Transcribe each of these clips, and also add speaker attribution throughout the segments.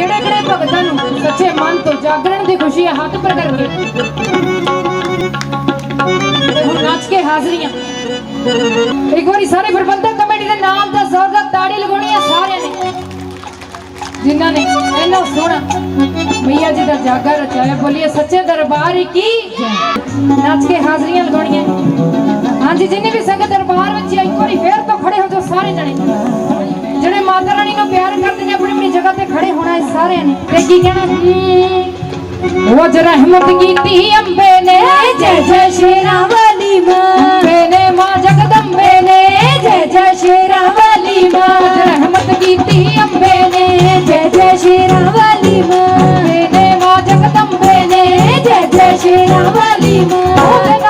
Speaker 1: ਕਿਹੜੇ ਕਿਹੜੇ ਭਗਤਾਂ ਨੂੰ ਸੱਚੇ ਮਨ ਤੋਂ ਜਾਗਰਣ ਦੀ ਖੁਸ਼ੀ ਹੈ ਹੱਥ ਪਰ ਕਰਕੇ ਤੇ ਨੱਚ ਕੇ ਹਾਜ਼ਰੀਆਂ। ਇੱਕ ਵਾਰੀ ਸਾਰੇ ਪ੍ਰਬੰਧਕ ਕਮੇਟੀ ਦੇ ਨਾਮ ਦਾ ਜ਼ੋਰਦਾਰ ਤਾੜੀ ਲਗਾਉਣੀ ਹੈ ਸਾਰਿਆਂ ਨੇ। ਜਿਨ੍ਹਾਂ ਨੇ ਇੰਨਾ ਸੋਹਣਾ ਮਈਆ ਜੀ ਦਾ ਜਾਗਾ ਰਚਾਇਆ, ਬੋਲੀਏ ਸੱਚੇ ਦਰਬਾਰ ਕੀ ਨੱਚ ਕੇ ਹਾਜ਼ਰੀਆਂ ਲਗਾਉਣੀਆਂ। ਹਾਂਜੀ, ਜਿੰਨੇ ਵੀ ਸੰਗਤ ਦਰਬਾਰ ਵਿੱਚ ਇੱਕ ਵਾਰੀ ਫੇਰ ਤੋਂ ਖੜੇ ਹੋ ਜਾਓ ਸਾਰੇ ਜਣੇ। ਜਿਹੜੇ ਮਾਤਾ ਰਾਣੀ ਨੂੰ ਪਿਆਰ ਕਰਦੇ ਨੇ ਖੜੇ ਹੋਣਾ ਹੈ ਸਾਰਿਆਂ ਨੇ। ਤੇ ਕੀ ਕਹਿਣਾ ਵਜ ਰਹਿਮਤ ਕੀਤੀ ਅੰਬੇ ਨੇ। ਜੈ ਜੈ ਸ਼ੇਰਾਂ ਵਾਲੀ ਮਾਂ। ਨੇ ਮਾਂ ਜਗਦੰਬੇ ਨੇ। ਜੈ ਜੈ ਸ਼ੇਰਾਂ ਵਾਲੀ ਮਾਂ। ਰਹਿਮਤ ਕੀਤੀ ਅੰਬੇ ਨੇ। ਜੈ ਜੈ ਸ਼ੇਰਾਂ ਵਾਲੀ ਮਾਂ। ਨੇ ਮਾਂ ਜਗਦੰਬੇ ਨੇ। ਜੈ ਜੈ ਸ਼ੇਰਾਂ ਵਾਲੀ ਮਾਂ।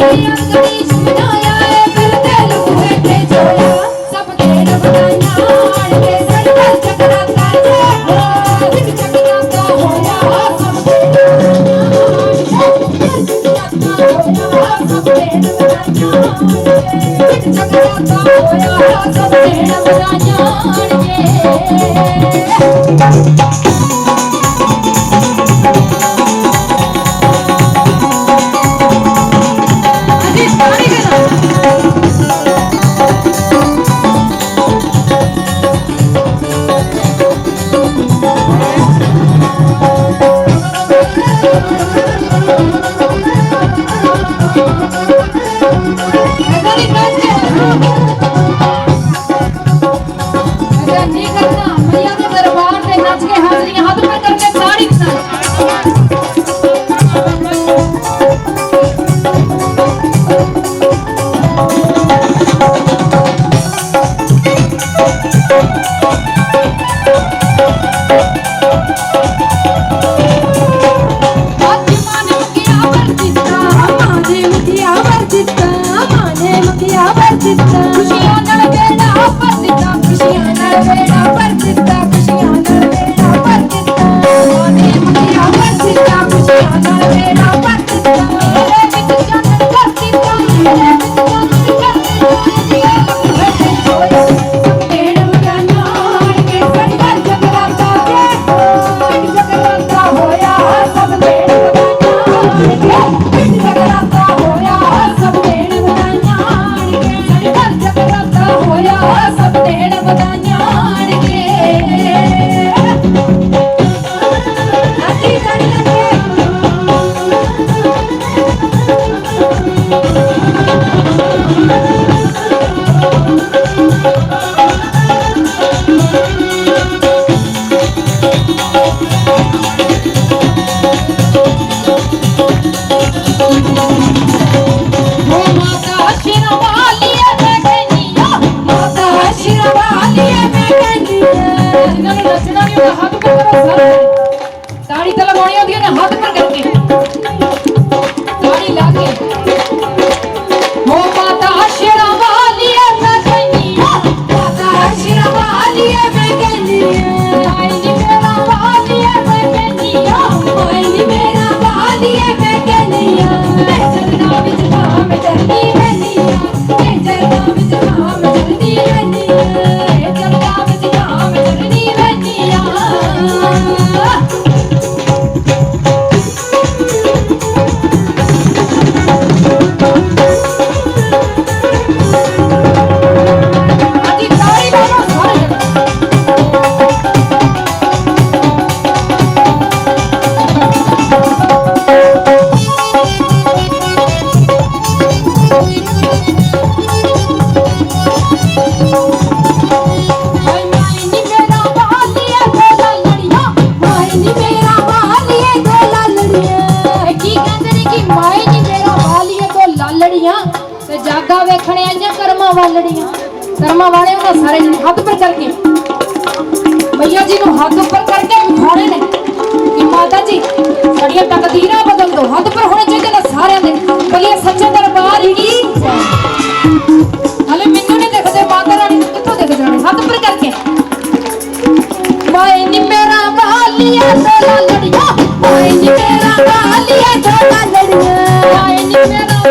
Speaker 1: ਮਨ ਕਰੇ ਬੁਲਾਇਆ ਏ ਮਾਨੂੰ ਕਰੇ ਬੁਲਾਇਆ ਏ ਮਾਨੂੰ ਕਰੇ ਬੁਲਾਇਆ ਉਹ ਦਾ ਸੁੰਦਰ ਪਵਨ ਸਜਾਇਆ ਏ ਸੁੰਦਰ ਪਵਨ ਸਜਾਇਆ ਏ ਸੁੰਦਰ ਪਵਨ ਸਜਾਇਆ ਏ ਮਾਨੂੰ ਕਰੇ ਬੁਲਾਇਆ ਏ ਸੁੰਦਰ ਪਵਨ ਸਜਾਇਆ ਏ ਅਲੋਕ ਗਣੇਸ਼ ਬਣਾਇਆ ਏ ਗਣੇਸ਼ ਬਣਾਇਆ ਏ ਫਿਰ ਤੇ ਲੂਹੇ ਤੇ ਇਹਨਾਂ ਨੂੰ ਨੱਚਣਾ ਨਹੀਂ ਹੁੰਦਾ ਹੱਥ ਪਰ ਕਰੋ ਸਾਰੇ ਤਾੜੀ ਤਾਂ ਲਗਾਉਣੀ ਹੁੰਦੀ ਹੈ ਹੱਥ ਪਰ ਕਰਕੇ ਤਾੜੀ ਲਾ ਕੇ ਓ ਮਾਤਾ ਸ਼ਿਰਵਾਲੀਏ ਮੈਂ ਕਹਿੰਦੀ ਆ ਮਾਤਾ ਸ਼ਿਰਵਾਲੀਏ ਮੈਂ ਕਹਿੰਦੀ ਆਈ ਨੀ ਮੇਰਾ ਵਾਲੀਏ ਮੈਂ ਕਹਿੰਦੀ ਆਈ ਨੀ ਮੇਰਾ ਵਾਲੀਏ ਮੈਂ ਕਹਿੰਦੀ ਆ ਤੇ ਵਿੱਚ ਭਾਵੇਂ ਚਰਨੀ ਕਰਮਾਂ ਵਾਲੇ ਉਹਨਾਂ ਸਾਰੇ ਜਣੇ ਹੱਥ ਪਰ ਕਰਕੇ ਭਈਆ ਜੀ ਨੂੰ ਹੱਥ ਉੱਪਰ ਕਰਕੇ ਵਿਖਾਉਣੇ ਨੇ ਕਿ ਮਾਤਾ ਜੀ, ਸਾਡੀਆਂ ਤਕਦੀਰਾਂ ਬਦਲ ਦੋ ਹੱਥ ਪਰ ਹੋਣੇ ਚਾਹੀਦੇ ਨੇ ਸਾਰਿਆਂ ਦੇ। ਭਈਆ, ਸੱਚੇ ਦਰਬਾਰ ਹੀ ਹਲੇ ਮੈਨੂੰ ਨਹੀਂ ਦਿਖਦੇ, ਮਾਤਾ ਰਾਣੀ ਨੂੰ ਕਿੱਥੋਂ ਦਿਖ ਜਾਣੇ ਹੱਥ ਪਰ ਕਰਕੇ। ਮਾਏ ਨੀ ਮੇਰਾ ਵਾਲੀਆ ਦੋਲਾ ਲੜੀਆਂ ਮਾਏ ਨੀ ਮੇਰਾ ਵਾਲੀਆ ਦੋਲਾ ਲੜੀਆਂ। ਮਾਏ ਨੀ ਮੇਰਾ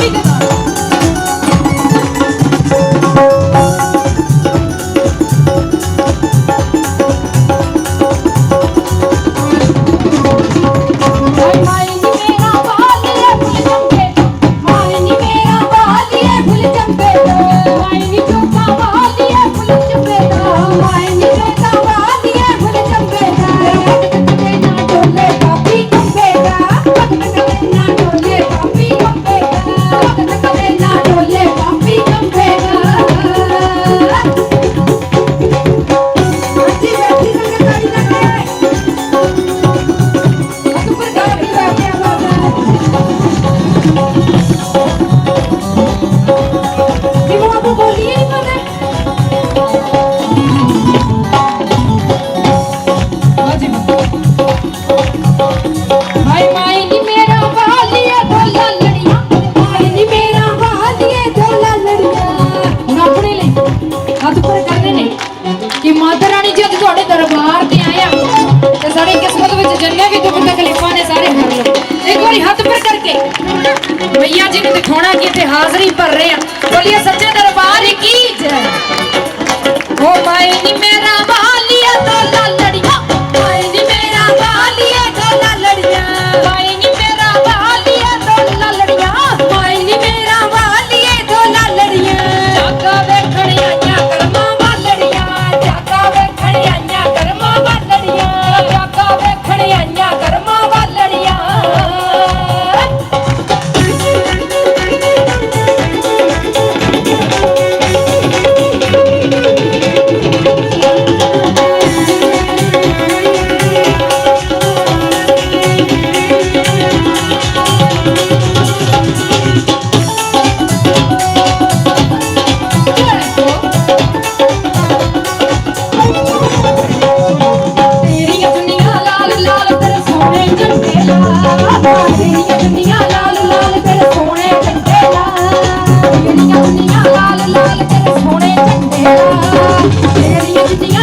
Speaker 1: ਹਾਂਜੀ ਜੀ ਨੂੰ ਦਿਖਾਉਣਾ ਕਿ ਇੱਥੇ ਹਾਜ਼ਰੀ ਭਰ ਰਹੇ ਆ ਬੋਲੀਏ, ਸੱਚੇ ਦਰਬਾਰ ਕੀ ਜੈ? ਓ ਮਾਈ ਨੀ, ਮੇਰਾ ਵਾਲੀਆ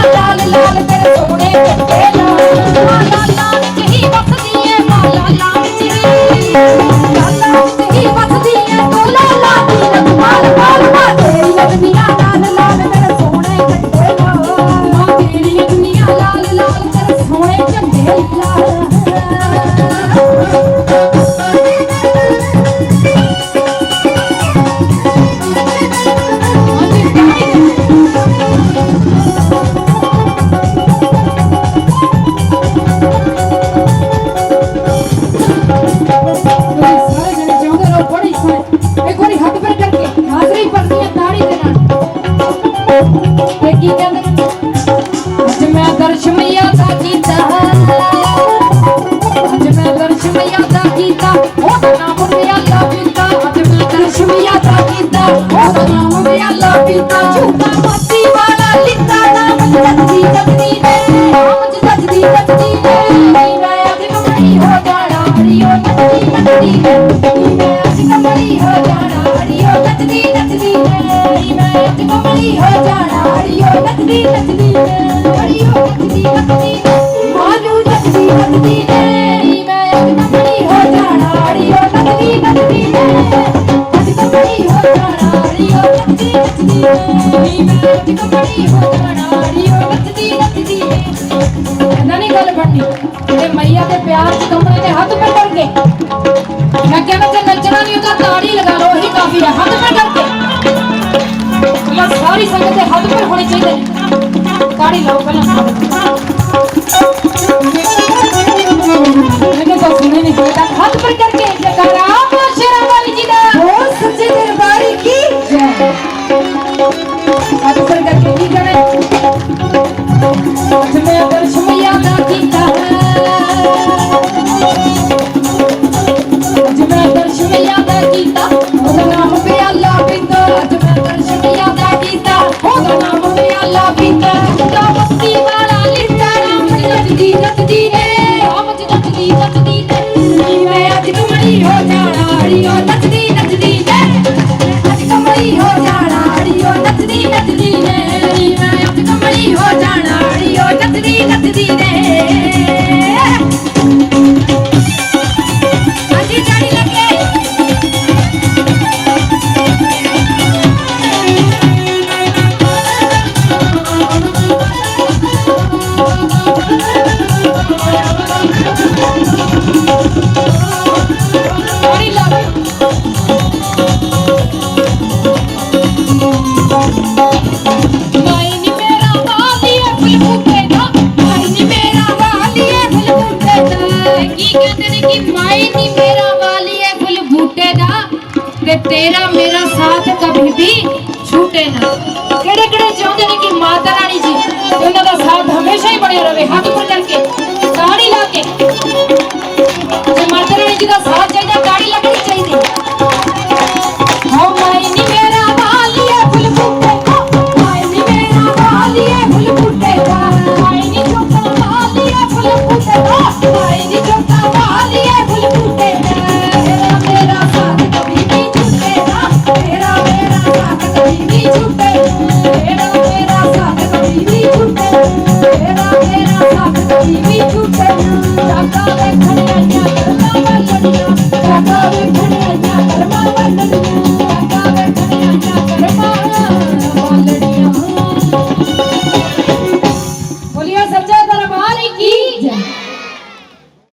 Speaker 1: ਲਾਲ ਲਾਲ ਤੇਰੇ ਸੋਹਣੇ ਝੰਡੇ ਲਾ ਮਾਲਾ ਲਾਲ ਹੀ ਵਸਦੀ ਏ ਮਾਲਾ ਲਾਲ। ਨਾਮ ਵੀ ਅੱਲਾ ਪੀਤਾ ਝੂਠਾ ਮੱਤੀ ਵਾਲਾ ਲਿੱਤਾ ਨਾਮ ਜੱਦੀ ਜੱਦੀ ਨੇ ਨਾਮ ਜੱਦੀ ਜੱਦੀ ਨੇ ਮੈਂ ਅੱਜ ਕਮੜੀ ਹੋ ਜਾਣਾ ਹਰੀਓ ਨੱਚਦੀ ਨੱਚਦੀ ਨੇ ਮੈਂ ਅੱਜ ਕਮੜੀ ਹੋ ਜਾਣਾ ਹਰੀਓ ਨੱਚਦੀ ਨੱਚਦੀ ਨੇ ਮੈਂ ਅੱਜ ਕਮੜੀ ਹੋ ਜਾਣਾ ਹਰੀਓ ਨੱਚਦੀ ਨੱਚਦੀ ਨੇ ਹਰੀਓ ਨੇ ਮੈਂ ਅੱਜ ਹੋ ਜਾਣਾ ਹਰੀਓ ਨੱਚਦੀ ਨੱਚਦੀ ਇਹਨਾਂ ਨਹੀਂ ਗੱਲ ਬਣਨੀ ਤੇ ਮਈਆ ਦੇ ਪਿਆਰ ਚ ਕੰਬਣੇ ਦੇ ਹੱਥ ਪੇ ਕਰਕੇ ਮੈਂ ਕਹਿੰਦਾ ਜੇ ਨੱਚਣਾ ਨਹੀਂ ਉਹਦਾ ਤਾੜੀ ਲਗਾ ਲਓ ਉਹੀ ਕਾਫੀ ਹੈ ਹੱਥ ਪੇ ਕਰਕੇ ਆਪਾਂ ਸਾਰੀ ਸੰਗਤ ਦੇ ਹੱਥ ਪਰ ਹੋਣੇ ਚਾਹੀਦੇ ਨੇ ਤਾੜੀ ਲਾਓ ਪਹਿਲਾਂ ਮੈਨੂੰ ਤਾਂ ਸੁਣੇ ਨਹੀਂ ਹੋਇਆ ਹੱਥ ਪਰ ਕਰਕੇ ਜਕਾਰਾ ਅੜੀਓ ਨੱਚਦੀ